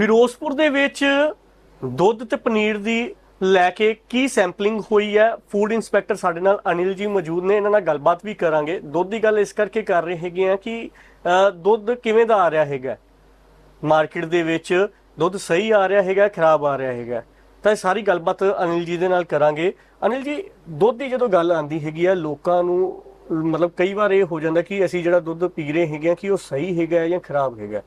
ਫਿਰੋਜ਼ਪੁਰ ਦੇ ਵਿੱਚ ਦੁੱਧ ਤੇ ਪਨੀਰ ਦੀ ਲੈ ਕੇ ਕੀ ਸੈਂਪਲਿੰਗ ਹੋਈ ਹੈ? ਫੂਡ ਇੰਸਪੈਕਟਰ ਸਾਡੇ ਨਾਲ ਅਨਿਲ ਜੀ ਮੌਜੂਦ ਨੇ, ਇਹਨਾਂ ਨਾਲ ਗੱਲਬਾਤ ਵੀ ਕਰਾਂਗੇ। ਦੁੱਧ ਦੀ ਗੱਲ ਇਸ ਕਰਕੇ ਕਰ ਰਹੇ ਹੈਗੇ ਆ ਕਿ ਦੁੱਧ ਕਿਵੇਂ ਦਾ ਆ ਰਿਹਾ ਹੈਗਾ? ਮਾਰਕੀਟ ਦੇ ਵਿੱਚ ਦੁੱਧ ਸਹੀ ਆ ਰਿਹਾ ਹੈਗਾ, ਖਰਾਬ ਆ ਰਿਹਾ ਹੈਗਾ? ਤਾਂ ਇਹ ਸਾਰੀ ਗੱਲਬਾਤ ਅਨਿਲ ਜੀ ਦੇ ਨਾਲ ਕਰਾਂਗੇ। ਅਨਿਲ ਜੀ, ਦੁੱਧ ਦੀ ਜਦੋਂ ਗੱਲ ਆਂਦੀ ਹੈਗੀ ਆ, ਲੋਕਾਂ ਨੂੰ ਮਤਲਬ ਕਈ ਵਾਰ ਇਹ ਹੋ ਜਾਂਦਾ ਕਿ ਅਸੀਂ ਜਿਹੜਾ ਦੁੱਧ ਪੀ ਰਹੇ ਹੈਗੇ ਆ ਕਿ ਉਹ ਸਹੀ ਹੈਗਾ ਜਾਂ ਖਰਾਬ ਹੈਗਾ।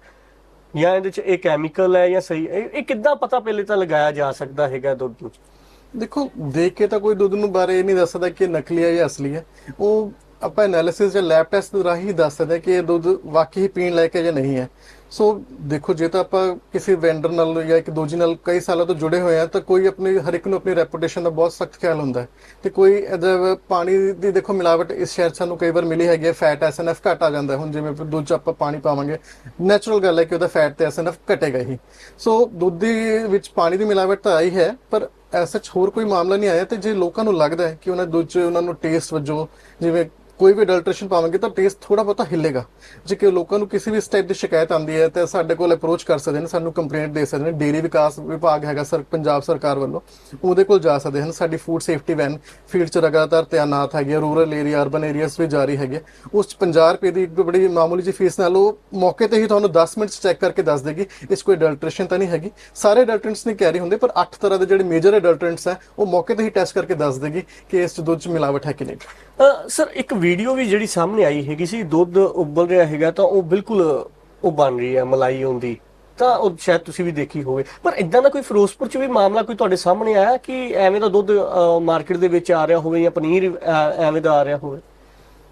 ਜਾਂ ਇਹਦੇ ਚ ਇਹ ਕੈਮੀਕਲ ਹੈ ਜਾਂ ਸਹੀ, ਇਹ ਇਹ ਕਿੱਦਾਂ ਪਤਾ ਪਹਿਲੇ ਤਾਂ ਲਗਾਇਆ ਜਾ ਸਕਦਾ ਹੈਗਾ ਦੁੱਧ ਨੂੰ? ਦੇਖੋ, ਦੇਖ ਕੇ ਤਾਂ ਕੋਈ ਦੁੱਧ ਨੂੰ ਬਾਰੇ ਇਹ ਨਹੀਂ ਦੱਸ ਸਕਦਾ ਕਿ ਨਕਲੀ ਹੈ ਜਾਂ ਅਸਲੀ ਹੈ। ਉਹ ਆਪਾਂ ਐਨਾਲਿਸਿਸ ਜਾਂ ਲੈਬ ਟੈਸਟ ਰਾਹੀਂ ਦੱਸ ਸਕਦੇ ਕਿ ਇਹ ਦੁੱਧ ਵਾਕਈ ਪੀਣ ਲਾਇਕ ਹੈ ਜਾਂ ਨਹੀਂ ਹੈ। ਸੋ ਦੇਖੋ, ਜੇ ਤਾਂ ਆਪਾਂ ਕਿਸੇ ਵੈਂਡਰ ਨਾਲ ਜਾਂ ਇੱਕ ਦੂਜੀ ਨਾਲ ਕਈ ਸਾਲਾਂ ਤੋਂ ਜੁੜੇ ਹੋਏ ਆ ਤਾਂ ਕੋਈ ਆਪਣੀ, ਹਰ ਇੱਕ ਨੂੰ ਆਪਣੀ ਰੈਪੂਟੇਸ਼ਨ ਦਾ ਬਹੁਤ ਸਖਤ ਖਿਆਲ ਹੁੰਦਾ ਹੈ। ਤੇ ਕੋਈ ਇਹਦਾ ਪਾਣੀ ਦੀ ਦੇਖੋ, ਮਿਲਾਵਟ ਇਸ ਸ਼ਹਿਰ 'ਚ ਸਾਨੂੰ ਕਈ ਵਾਰ ਮਿਲੀ ਹੈਗੀ ਹੈ ਫੈਟ ਐਸਐਨਐਫ ਘਟ ਆ ਜਾਂਦਾ ਹੁਣ ਜਿਵੇਂ ਦੁੱਧ 'ਚ ਆਪਾਂ ਪਾਣੀ ਪਾਵਾਂਗੇ ਨੈਚੁਰਲ ਗੱਲ ਹੈ ਕਿ ਉਹਦਾ ਫੈਟ ਤੇ ਐਸਐਨਐਫ ਘਟੇਗਾ ਹੀ। ਸੋ ਦੁੱਧ ਦੇ ਵਿੱਚ ਪਾਣੀ ਦੀ ਮਿਲਾਵਟ ਤਾਂ ਆਈ ਹੈ, ਪਰ ਐਸਾ ਹੋਰ ਕੋਈ ਮਾਮਲਾ ਨਹੀਂ ਆਇਆ। ਤੇ ਜੇ ਲੋਕਾਂ ਨੂੰ ਲੱਗਦਾ ਹੈ ਕਿ ਉਹਨਾਂ ਦੁੱਧ 'ਚ, ਉਹਨਾਂ ਨੂੰ ਟੇਸਟ ਵਜੋਂ ਜਿਵੇਂ ਕੋਈ ਵੀ ਅਡਲਟ੍ਰੇਸ਼ਨ ਪਾਵਾਂਗੇ ਤਾਂ ਟੇਸਟ ਥੋੜਾ ਬਹੁਤਾ ਹਿੱਲੇਗਾ। ਜੇ ਕਿ ਲੋਕਾਂ ਨੂੰ ਕਿਸੇ ਵੀ ਇਸ ਟਾਈਪ ਦੀ ਸ਼ਿਕਾਇਤ ਆਉਂਦੀ ਹੈ ਤਾਂ ਸਾਡੇ ਕੋਲ ਅਪਰੋਚ ਕਰ ਸਕਦੇ ਨੇ ਸਾਨੂੰ ਕੰਪਲੇਂਟ ਦੇ ਸਕਦੇ ਨੇ। ਡੇਰੀ ਵਿਕਾਸ ਵਿਭਾਗ ਹੈਗਾ ਸਰ ਪੰਜਾਬ ਸਰਕਾਰ ਵੱਲੋਂ ਉਹਦੇ ਕੋਲ ਜਾ ਸਕਦੇ ਹਨ। ਸਾਡੀ ਫੂਡ ਸੇਫਟੀ ਵੈਨ ਫੀਲਡ 'ਚ ਲਗਾਤਾਰ ਤਾਇਨਾਤ ਹੈਗੀ ਰੂਰਲ ਏਰੀਆ ਅਰਬਨ ਏਰੀਆਸ ਵੀ ਜਾਰੀ ਹੈਗੇ ਉਸ 'ਚ 50 ਰੁਪਏ ਦੀ ਇੱਕ ਬੜੀ ਮਾਮੂਲੀ ਜੀ ਫੀਸ ਨਾਲ ਉਹ ਮੌਕੇ ਤੇ ਹੀ ਤੁਹਾਨੂੰ 10 ਮਿੰਟ 'ਚ ਚੈੱਕ ਕਰਕੇ ਦੱਸ ਦੇਗੀ। ਇਸ 'ਚ ਕੋਈ ਅਡਲਟ੍ਰੇਸ਼ਨ ਤਾਂ ਨਹੀਂ ਹੈਗੀ। ਸਾਰੇ ਅਡਲਟ੍ਰੈਂਟਸ ਨਹੀਂ ਕੈਰੀ ਹੁੰਦੇ ਪਰ 8 ਤਰ੍ਹਾਂ ਦੇ ਜਿਹੜੇ ਮੇਜਰ ਅਡਲਟ੍ਰੈਂਟਸ ਹੈ ਉਹ ਮੌਕੇ ਤੇ ਹੀ ਟੈਸਟ ਕਰਕੇ ਦੱਸ ਦੇਗੀ ਕਿ ਇਸ 'ਚ ਦੁੱਧ 'ਚ ਮਿਲਾਵਟ ਹੈ ਕਿ ਨਹੀਂ। ਅ, ਸਰ ਇੱਕ ਵੀਡੀਓ ਵੀ ਜਿਹੜੀ ਸਾਹਮਣੇ ਆਈ ਹੈਗੀ ਸੀ, ਦੁੱਧ ਉਬਲ ਰਿਹਾ ਹੈਗਾ, ਤਾਂ ਉਹ ਬਿਲਕੁਲ ਉਹ ਬਣ ਰਹੀ ਹੈ, ਮਲਾਈ ਹੁੰਦੀ ਤਾਂ ਉਹ ਸ਼ਾਇਦ ਤੁਸੀਂ ਵੀ ਦੇਖੀ ਹੋਵੇ। ਪਰ ਇਦਾਂ ਦਾ ਕੋਈ ਫਿਰੋਜ਼ਪੁਰ ਚ ਵੀ ਮਾਮਲਾ ਕੋਈ ਤੁਹਾਡੇ ਸਾਹਮਣੇ ਆਇਆ ਕਿ ਐਵੇਂ ਦਾ ਦੁੱਧ ਮਾਰਕੀਟ ਦੇ ਵਿੱਚ ਆ ਰਿਹਾ ਹੋਵੇ ਜਾਂ ਪਨੀਰ ਐਵੇਂ ਦਾ ਆ ਰਿਹਾ ਹੋਵੇ?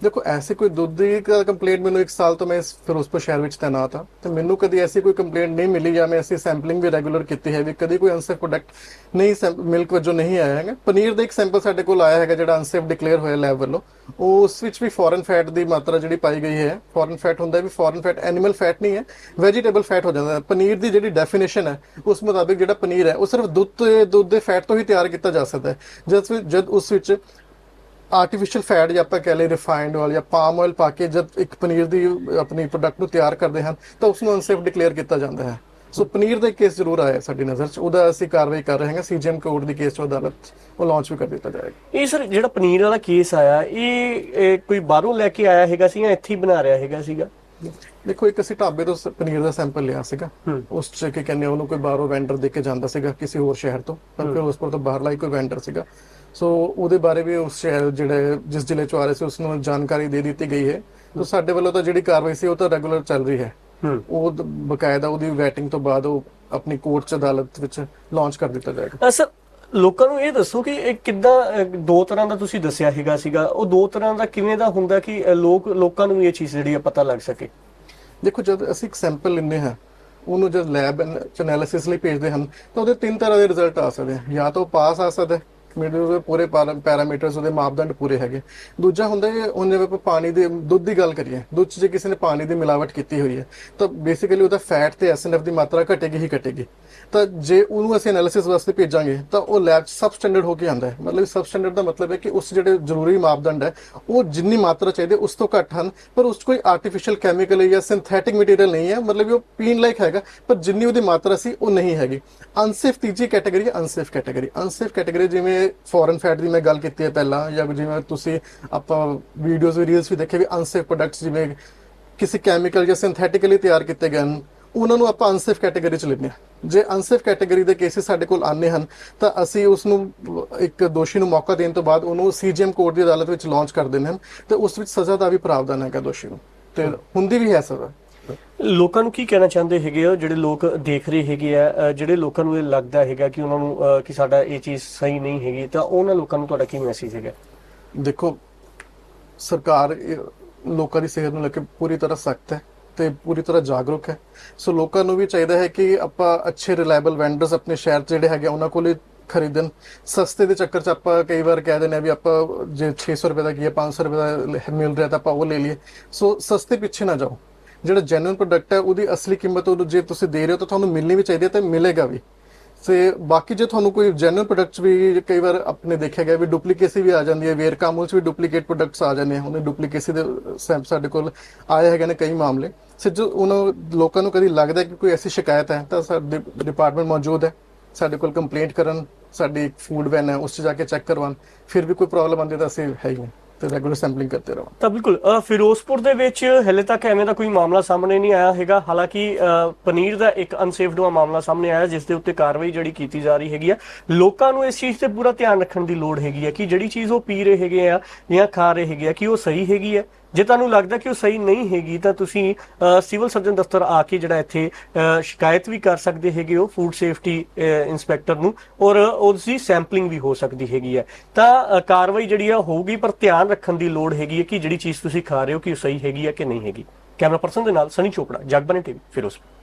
ਦੇਖੋ, ਐਸੀ ਕੋਈ ਦੁੱਧ ਦੀ ਕੰਪਲੇਂਟ ਮੈਨੂੰ ਇੱਕ ਸਾਲ ਤੋਂ ਮੈਂ ਇਸ ਫਿਰੋਜ਼ਪੁਰ ਸ਼ਹਿਰ ਵਿੱਚ ਤੈਨਾਤ ਹਾਂ ਤੇ ਮੈਨੂੰ ਕਦੀ ਐਸੀ ਕੋਈ ਕੰਪਲੇਂਟ ਨਹੀਂ ਮਿਲੀ ਜਾਂ ਮੈਂ ਐਸੀ ਸੈਂਪਲਿੰਗ ਵੀ ਰੈਗੂਲਰ ਕੀਤੀ ਹੈ ਵੀ ਕਦੀ ਕੋਈ ਅਨਸੇਫ ਪ੍ਰੋਡਕਟ ਨਹੀਂ ਮਿਲਕ ਵਜੋਂ ਨਹੀਂ ਆਇਆ ਹੈਗਾ। ਪਨੀਰ ਦਾ ਇੱਕ ਸੈਂਪਲ ਸਾਡੇ ਕੋਲ ਆਇਆ ਹੈਗਾ ਜਿਹੜਾ ਅਨਸੇਫ ਡਿਕਲੇਅਰ ਹੋਇਆ ਲੈਬ ਵੱਲੋਂ। ਉਸ ਵਿੱਚ ਵੀ ਫੋਰਨ ਫੈਟ ਦੀ ਮਾਤਰਾ ਜਿਹੜੀ ਪਾਈ ਗਈ ਹੈ ਫੋਰਨ ਫੈਟ ਹੁੰਦਾ ਵੀ ਫੋਰਨ ਫੈਟ ਐਨੀਮਲ ਫੈਟ ਨਹੀਂ ਹੈ ਵੈਜੀਟੇਬਲ ਫੈਟ ਹੋ ਜਾਂਦਾ। ਹੈ ਪਨੀਰ ਦੀ ਜਿਹੜੀ ਡੈਫੀਨੇਸ਼ਨ ਹੈ, ਉਸ ਮੁਤਾਬਿਕ ਜਿਹੜਾ ਪਨੀਰ ਹੈ, ਉਹ ਸਿਰਫ ਦੁੱਧ ਦੁੱਧ ਦੇ ਫੈਟ ਤੋਂ ਹੀ ਤਿਆਰ ਕੀਤਾ ਜਾ ਸਕਦਾ ਹੈ। ਜਦ ਜਦ ਉਸ ਵਿੱਚ ਆਰਟੀਫੀਸ਼ੀਅਲ ਫੈਟ ਜਾਂ ਆਪਾਂ ਕਹ ਰਿਫਾਈਨਡ ਆਇਲ ਜਾਂ ਪਾਮ ਆਇਲ ਪਾ ਕੇ ਜਦ ਇੱਕ ਪਨੀਰ ਦੀ ਆਪਣੀ ਪ੍ਰੋਡਕਟ ਨੂੰ ਤਿਆਰ ਕਰਦੇ ਹਨ ਤਾਂ ਉਸ ਨੂੰ ਅਨਸੇਫ ਡਿਕਲੇਅਰ ਕੀਤਾ ਜਾਂਦਾ ਹੈ। ਸੋ ਪਨੀਰ ਦਾ ਕੇਸ ਜ਼ਰੂਰ ਆਇਆ ਸਾਡੀ ਨਜ਼ਰ 'ਚ ਉਹਦਾ ਅਸੀਂ ਕਾਰਵਾਈ ਕਰ ਰਹੇ ਹਾਂ ਸੀਜੀਐਮ ਕੋਰਟ ਦੀ ਕੇਸ 'ਚ ਅਦਾਲਤ ਉਹ ਲਾਂਚ ਵੀ ਕਰ ਦਿੱਤਾ ਜਾਏਗਾ। ਇਹ ਸਰ ਜਿਹੜਾ ਪਨੀਰ ਵਾਲਾ ਕੇਸ ਆਇਆ ਇਹ ਕੋਈ ਬਾਹਰੋਂ ਲੈ ਕੇ ਆਇਆ ਹੈਗਾ ਸੀ ਜਾਂ ਇੱਥੇ ਹੀ ਬਣਾ ਰਿਹਾ ਹੈਗਾ ਸੀਗਾ? ਦੇਖੋ ਇੱਕ ਅਸੀਂ ਢਾਬੇ ਤੋਂ ਪਨੀਰ ਦਾ ਸੈਂਪਲ ਲਿਆ ਸੀਗਾ। ਉਸ ਚ ਕੀ ਕਹਿੰਦੇ ਉਹਨੂੰ ਕੋਈ ਬਾਹਰੋਂ ਵੈਂਡਰ ਦੇ ਕੇ ਜਾਂਦਾ ਸੀਗਾ ਕਿਸੇ ਹੋਰ ਸ਼ਹਿਰ ਤੋਂ। ਪਰ ਫਿਰ ਉਸ ਤੋਂ ਬਾਹਰਲਾ ਹੀ ਕੋਈ ਵੈਂਡਰ ਸੀਗਾ। ਸੋ ਉਹਦੇ ਬਾਰੇ ਵੀ ਉਸ ਸ਼ਹਿਰ ਜਿਹੜੇ ਜਿਸ ਜ਼ਿਲ੍ਹੇ ਚੋਂ ਆ ਰਹੇ ਸੀ ਉਸ ਨੂੰ ਜਾਣਕਾਰੀ ਦੇ ਦਿੱਤੀ ਗਈ ਹੈ। ਤਾਂ ਸਾਡੇ ਵੱਲੋਂ ਤਾਂ ਜਿਹੜੀ ਕਾਰਵਾਈ ਸੀ ਉਹ ਤਾਂ ਰੈਗੂਲਰ ਚੱਲ ਰਹੀ ਹੈ। ਉਹ ਬਕਾਇਦਾ ਉਹਦੀ ਵੈਟਿੰਗ ਤੋਂ ਬਾਅਦ ਉਹ ਆਪਣੀ ਕੋਰਟ ਚ ਅਦਾਲਤ ਵਿੱਚ ਲਾਂਚ ਕਰ ਦਿੱਤਾ ਜਾਏਗਾ। ਸਰ ਲੋਕਾਂ ਨੂੰ ਇਹ ਦੱਸੋ ਕਿ ਇਹ ਕਿੱਦਾਂ ਦੋ ਤਰ੍ਹਾਂ ਦਾ ਤੁਸੀਂ ਦੱਸਿਆ ਹੈਗਾ ਸੀਗਾ। ਉਹ ਦੋ ਤਰ੍ਹਾਂ ਦਾ ਕਿਵੇਂ ਦਾ ਹੁੰਦਾ ਕਿ ਲੋਕ ਲੋਕਾਂ ਨੂੰ ਇਹ ਚੀਜ਼ ਜਿਹੜੀ ਆ ਪਤਾ ਲੱਗ ਸਕੇ? ਦੇਖੋ ਜਦ ਅਸੀਂ ਇੱਕ ਸੈਂਪਲ ਲੈਂਦੇ ਹਾਂ ਉਹਨੂੰ ਜਦ ਲੈਬ ਚ ਐਨਾਲਿਸਿਸ ਲਈ ਭੇਜਦੇ ਹਨ ਤਾਂ ਉਹਦੇ ਤਿੰਨ ਤਰ੍ਹਾਂ ਦੇ ਰਿਜ਼ਲਟ ਆ ਸਕਦੇ ਆ। ਜਾਂ ਤਾਂ ਪਾਸ ਆ ਸਕਦਾ ਹੈ ਮੇਰੇ ਉਹਦੇ ਪੂਰੇ ਪੈਰਾਮੀਟਰਸ ਉਹਦੇ ਮਾਪਦੰਡ ਪੂਰੇ ਹੈਗੇ। ਦੂਜਾ ਹੁੰਦਾ ਹੈ ਹੁਣ ਜਿਵੇਂ ਆਪਾਂ ਪਾਣੀ ਦੇ, ਦੁੱਧ ਦੀ ਗੱਲ ਕਰੀਏ। ਦੁੱਧ 'ਚ ਜੇ ਕਿਸੇ ਨੇ ਪਾਣੀ ਦੀ ਮਿਲਾਵਟ ਕੀਤੀ ਹੋਈ ਹੈ, ਤਾਂ ਬੇਸਿਕਲੀ ਉਹਦਾ ਫੈਟ ਤੇ ਐਸਐਨਐਫ ਦੀ ਮਾਤਰਾ ਘਟੇਗੀ ਹੀ ਘਟੇਗੀ। ਤਾਂ ਜੇ ਉਹਨੂੰ ਅਸੀਂ ਐਨਾਲਿਸਿਸ ਵਾਸਤੇ ਭੇਜਾਂਗੇ, ਤਾਂ ਉਹ ਲੈਬ 'ਚ ਸਬ ਸਟੈਂਡਰਡ ਹੋ ਕੇ ਆਂਦਾ ਹੈ। ਮਤਲਬ ਸਬ ਸਟੈਂਡਰਡ ਦਾ ਮਤਲਬ ਹੈ ਕਿ ਉਸ ਜਿਹੜੇ ਜ਼ਰੂਰੀ ਮਾਪਦੰਡ ਹੈ, ਉਹ ਜਿੰਨੀ ਮਾਤਰਾ ਚਾਹੀਦੀ ਉਸ ਤੋਂ ਘੱਟ ਹਨ। ਪਰ ਉਸ 'ਚ ਕੋਈ ਆਰਟੀਫੀਸ਼ੀਅਲ ਕੈਮੀਕਲ ਜਾਂ ਸਿੰਥੈਟਿਕ ਮਟੀਰੀਅਲ ਨਹੀਂ ਹੈ। ਮਤਲਬ ਕਿ ਉਹ ਪੀਣ ਲਾਇਕ ਹੈਗਾ, ਪਰ ਜਿੰਨੀ ਉਹਦੀ ਮਾਤਰਾ ਸੀ, ਉਹ ਨਹੀਂ ਹੈਗੀ। ਅਨਸੇਫ ਤੀਜੀ ਕੈਟਾਗਰੀ ਹੈ ਅਨਸੇਫ ਕੈਟਾਗਰੀ ਅਨਸੇਫ ਕੈਟਾਗਰੀ ਜਿਵੇਂ ਫੋਰਨ ਫੈਟ ਦੀ ਮੈਂ ਗੱਲ ਕੀਤੀ ਹੈ ਪਹਿਲਾਂ ਜਾਂ ਜਿਵੇਂ ਤੁਸੀਂ ਆਪਾਂ ਵੀਡੀਓਜ਼ ਵੀ ਰੀਲਸ ਵੀ ਦੇਖੇ ਵੀ ਅਨਸੇਫ ਪ੍ਰੋਡਕਟਸ ਜਿਵੇਂ ਕਿਸੇ ਕੈਮੀਕਲ ਜਾਂ ਸਿੰਥੈਟਿਕਲੀ ਤਿਆਰ ਕੀਤੇ ਗਏ ਹਨ ਉਹਨਾਂ ਨੂੰ ਆਪਾਂ ਅਨਸੇਫ ਕੈਟਾਗਰੀ ਚ ਲੈਂਦੇ ਹਾਂ। ਜੇ ਅਨਸੇਫ ਕੈਟਾਗਰੀ ਦੇ ਕੇਸਿਸ ਸਾਡੇ ਕੋਲ ਆਨੇ ਹਨ ਤਾਂ ਅਸੀਂ ਉਸ ਨੂੰ ਇੱਕ ਦੋਸ਼ੀ ਨੂੰ ਮੌਕਾ ਦੇਣ ਤੋਂ ਬਾਅਦ ਉਹਨੂੰ ਸੀਜੀਐਮ ਕੋਰਟ ਦੀ ਅਦਾਲਤ ਵਿੱਚ ਲਾਂਚ ਕਰ ਦਿੰਦੇ ਹਨ ਤੇ ਉਸ ਵਿੱਚ ਸਜ਼ਾ ਦਾ ਵੀ ਪ੍ਰਾਵਧਾਨ ਹੈਗਾ ਦੋਸ਼ੀ ਨੂੰ। ਤੇ ਹੁੰਦੀ ਵੀ ਹੈ ਸਜ਼ਾ। ਲੋਕਾਂ ਨੂੰ ਕੀ ਕਹਿਣਾ ਚਾਹੁੰਦੇ ਹੈਗੇ ਆ? ਜਿਹੜੇ ਲੋਕ ਦੇਖ ਰਹੇ ਹੈਗੇ ਆ ਜਿਹੜੇ ਲੋਕਾਂ ਨੂੰ ਇਹ ਲੱਗਦਾ ਹੈਗਾ ਕਿ ਉਹਨਾਂ ਨੂੰ ਕਿ ਸਾਡਾ ਇਹ ਚੀਜ਼ ਸਹੀ ਨਹੀਂ ਹੈਗੀ, ਤਾਂ ਉਹਨਾਂ ਲੋਕਾਂ ਨੂੰ ਤੁਹਾਡਾ ਕੀ ਮੈਸੇਜ ਹੈਗਾ? ਦੇਖੋ, ਸਰਕਾਰ ਲੋਕਾਂ ਦੀ ਸਿਹਤ ਨੂੰ ਲੈ ਕੇ ਪੂਰੀ ਤਰ੍ਹਾਂ ਸਖਤ ਹੈ ਤੇ ਪੂਰੀ ਤਰ੍ਹਾਂ ਜਾਗਰੂਕ ਹੈ। ਸੋ ਲੋਕਾਂ ਨੂੰ ਵੀ ਚਾਹੀਦਾ ਹੈ ਕਿ ਆਪਾਂ ਅੱਛੇ ਰਿਲਾਇਬਲ ਵੈਂਡਰਸ ਆਪਣੇ ਸ਼ਹਿਰ ਜਿਹੜੇ ਹੈਗੇ ਉਹਨਾਂ ਕੋਲੇ ਖਰੀਦਣ। ਸਸਤੇ ਦੇ ਚੱਕਰ 'ਚ ਆਪਾਂ ਕਈ ਵਾਰ ਕਹਿ ਦਿੰਦੇ ਆ ਵੀ ਆਪਾਂ ਜੇ 600 ਰੁਪਏ ਦਾ ਕੀ ਹੈ 500 ਰੁਪਏ ਦਾ ਮਿਲ ਰਿਹਾ ਤਾਂ ਆਪਾਂ ਉਹ ਲੈ ਲਈਏ। ਸੋ ਸਸਤੇ ਪਿੱਛੇ ਨਾ ਜਾਓ। ਜਿਹੜਾ ਜੈਨੂਇਨ ਪ੍ਰੋਡਕਟ ਹੈ, ਉਹਦੀ ਅਸਲੀ ਕੀਮਤ ਉਹਨੂੰ ਜੇ ਤੁਸੀਂ ਦੇ ਰਹੇ ਹੋ ਤਾਂ ਤੁਹਾਨੂੰ ਮਿਲਣੀ ਵੀ ਚਾਹੀਦੀ ਹੈ ਤੇ ਮਿਲੇਗਾ ਵੀ। ਤੇ ਬਾਕੀ ਜੇ ਤੁਹਾਨੂੰ ਕੋਈ ਜਨਰਲ ਪ੍ਰੋਡਕਟਸ ਵੀ ਕਈ ਵਾਰ ਆਪਣੇ ਦੇਖਿਆ ਗਿਆ ਵੀ ਡੁਪਲੀਕੇਸੀ ਵੀ ਆ ਜਾਂਦੀ ਹੈ ਵੇਰ ਕਾਮੂ ਚ ਵੀ ਡੁਪਲੀਕੇਟ ਪ੍ਰੋਡਕਟਸ ਆ ਜਾਂਦੇ ਆ, ਉਹਨੇ ਡੁਪਲੀਕੇਸੀ ਦੇ ਸੈਂਪ ਸਾਡੇ ਕੋਲ ਆਏ ਹੈਗੇ ਨੇ ਕਈ ਮਾਮਲੇ। ਸੋ ਜੋ ਉਹਨਾਂ ਲੋਕਾਂ ਨੂੰ ਕਦੀ ਲੱਗਦਾ ਕਿ ਕੋਈ ਐਸੀ ਸ਼ਿਕਾਇਤ ਹੈ ਤਾਂ ਸਾਡੇ ਡਿਪਾਰਟਮੈਂਟ ਮੌਜੂਦ ਹੈ, ਸਾਡੇ ਕੋਲ ਕੰਪਲੇਂਟ ਕਰਨ, ਸਾਡੀ ਫੂਡ ਵੈਨ ਹੈ, ਉਸ 'ਚ ਜਾ ਕੇ ਚੈੱਕ ਕਰਵਾਉਣ, ਫਿਰ ਵੀ ਕੋਈ ਪ੍ਰੋਬਲਮ ਆਉਂਦੀ ਤਾਂ ਅਸੀਂ ਹੈ ਹੀ ਹਾਂ ਤੇ ਰੈਗੂਲਰ ਸੈਂਪਲਿੰਗ ਕਰਦੇ ਰਹਾਂ। ਤਾਂ ਬਿਲਕੁਲ ਫਿਰੋਜ਼ਪੁਰ ਦੇ ਵਿੱਚ ਹਲੇ ਤੱਕ ਐਵੇਂ ਦਾ ਕੋਈ ਮਾਮਲਾ ਸਾਹਮਣੇ ਨਹੀਂ ਆਇਆ ਹੈਗਾ। ਹਾਲਾਂਕਿ ਪਨੀਰ ਦਾ ਇੱਕ ਅਨਸੇਫ ਦਾ ਮਾਮਲਾ ਸਾਹਮਣੇ ਆਇਆ, ਜਿਸ ਦੇ ਉੱਤੇ ਕਾਰਵਾਈ ਜਿਹੜੀ ਕੀਤੀ ਜਾ ਰਹੀ ਹੈਗੀ ਆ। ਲੋਕਾਂ ਨੂੰ ਇਸ ਚੀਜ਼ ਤੇ ਪੂਰਾ ਧਿਆਨ ਰੱਖਣ ਦੀ ਲੋੜ ਹੈਗੀ ਹੈ ਕਿ ਜਿਹੜੀ ਚੀਜ਼ ਉਹ ਪੀ ਰਹੇ ਹੈਗੇ ਆ ਜਾਂ ਖਾ ਰਹੇ ਹੈਗੇ ਆ, ਕਿ ਉਹ ਸਹੀ ਹੈਗੀ ਹੈ ਜੇ ਤੁਹਾਨੂੰ ਲੱਗਦਾ ਕਿ ਉਹ ਸਹੀ ਨਹੀਂ ਹੈਗੀ, ਤਾਂ ਤੁਸੀਂ ਸਿਵਲ ਸਰਜਨ ਦਫ਼ਤਰ ਆ ਕੇ ਜਿਹੜਾ ਇੱਥੇ ਸ਼ਿਕਾਇਤ ਵੀ ਕਰ ਸਕਦੇ ਹੈਗੇ ਹੋ ਫੂਡ ਸੇਫਟੀ ਇਨਸਪੈਕਟਰ ਨੂੰ ਔਰ ਉਸ ਸੈਂਪਲਿੰਗ ਵੀ ਹੋ ਸਕਦੀ ਹੈਗੀ ਹੈ। ਤਾਂ ਕਾਰਵਾਈ ਜਿਹੜੀ ਆ ਹੋਊਗੀ, ਪਰ ਧਿਆਨ ਰੱਖਣ ਦੀ ਲੋੜ ਹੈਗੀ ਹੈ ਕਿ ਜਿਹੜੀ ਚੀਜ਼ ਤੁਸੀਂ ਖਾ ਰਹੇ ਹੋ ਕਿ ਉਹ ਸਹੀ ਹੈਗੀ ਹੈ ਕਿ ਨਹੀਂ ਹੈਗੀ। ਕੈਮਰਾ ਪਰਸਨ ਦੇ ਨਾਲ ਸਨੀ ਚੋਪੜਾ ਜਗਬਨੇ ਟੀਵੀ, ਫਿਰੋਜ਼ਪੁਰ।